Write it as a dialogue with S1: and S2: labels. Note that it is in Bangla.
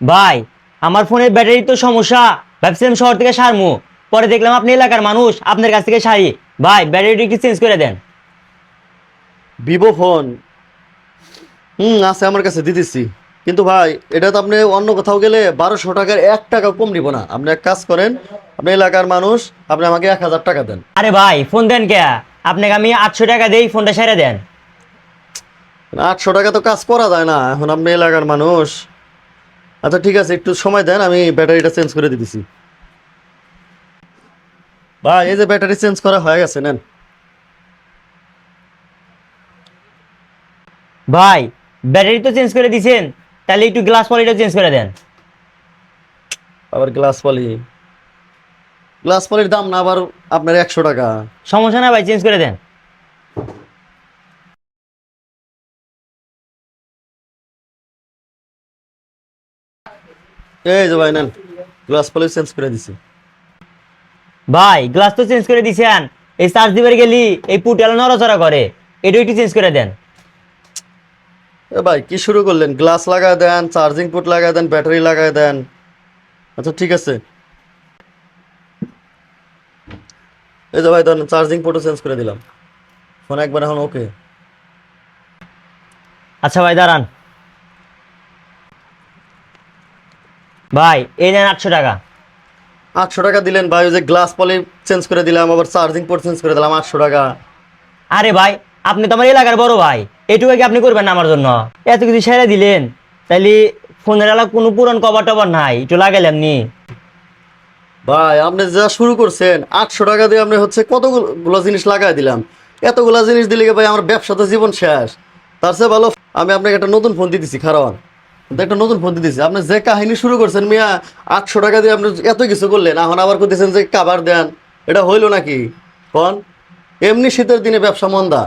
S1: ভাই আমার ফোনের ব্যাটারি তো সমস্যা। ভাবছিলাম শহর থেকে সারমু। পরে দেখলাম আপনি এলাকার মানুষ আপনার কাছ থেকে সারি। ভাই ব্যাটারিটা কি চেঞ্জ করে দেন।
S2: Vivo phone. হুম আছে আমার কাছে দিতেছি। কিন্তু ভাই এটা তো আপনি অন্য কোথাও গেলে বারোশো টাকার এক টাকা কম নিব না। আপনি এক কাজ করেন আপনি এলাকার মানুষ আপনি আমাকে এক হাজার টাকা দেন।
S1: আরে ভাই ফোন দেন কে? আপনাকে আমি আটশো টাকা দেই ফোনটা সেরে দেন।
S2: আটশো টাকা তো কাজ করা যায় না। এখন আপনি এলাকার মানুষ আচ্ছা ঠিক আছে একটু সময় দেন আমি ব্যাটারিটা চেঞ্জ করে দিতেছি। ভাই এই যে ব্যাটারি চেঞ্জ করা হয়ে গেছে নেন।
S1: ভাই ব্যাটারি তো চেঞ্জ করে দিছেন তাহলে একটু গ্লাস পলিটা চেঞ্জ করে দেন।
S2: আবার গ্লাস পলি গ্লাস পলির দাম না আবার আপনার একশো টাকা।
S1: সমস্যা না ভাই চেঞ্জ করে দেন।
S2: এই যে ভাই নেন। গ্লাস পলি চেঞ্জ করে দিছি।
S1: ভাই গ্লাস তো চেঞ্জ করে দিছেন। এই চার্জ দিবার গেলি এই পুটালা নড়াচড়া করে। এটা একটু চেঞ্জ করে দেন।
S2: এ ভাই কি শুরু করলেন? গ্লাস লাগায় দেন চার্জিং পোর্ট লাগায় দেন ব্যাটারি লাগায় দেন। আচ্ছা ঠিক আছে। এই যে ভাই ধরেন চার্জিং পোর্টও চেঞ্জ করে দিলাম। ফোন একবার এখন ওকে
S1: আচ্ছা ভাই দাঁড়ান। ভাই এই নেন আটশো টাকা।
S2: আটশো টাকা দিলেন ভাই ওই যে গ্লাস পলি চেঞ্জ করে দিলাম আবার চার্জিং পোর্ট চেঞ্জ করে দিলাম আটশো টাকা।
S1: আরে ভাই আপনি তো আমার এলাকার বড় ভাই এটুকু কি আপনি করবেন না আমার জন্য? এত কিছু সেরে দিলেন তাইলে ফোনের এলাকা কোনো পুরন কভার টভার নাই একটু লাগাইলাম নি।
S2: ভাই আপনি যা শুরু করছেন আটশো টাকা দিয়ে আপনি হচ্ছে কতগুলো জিনিস লাগাই দিলাম। এতগুলা জিনিস দিলে ভাই আমার ব্যবসা তো জীবন শেষ? তার চেয়ে ভালো আমি আপনাকে একটা নতুন ফোন দিতেছি খারাপ। একটা নতুন ফোন দিতেছি। আপনি যে কাহিনী শুরু করছেন, মিয়া, আটশো টাকা দিয়ে আপনি এত কিছু করলেন, এখন আবার করতেছেন যে কাবার দেন, এটা হইল নাকি? কন? এমনি শীতের দিনে ব্যবসা মন্দা।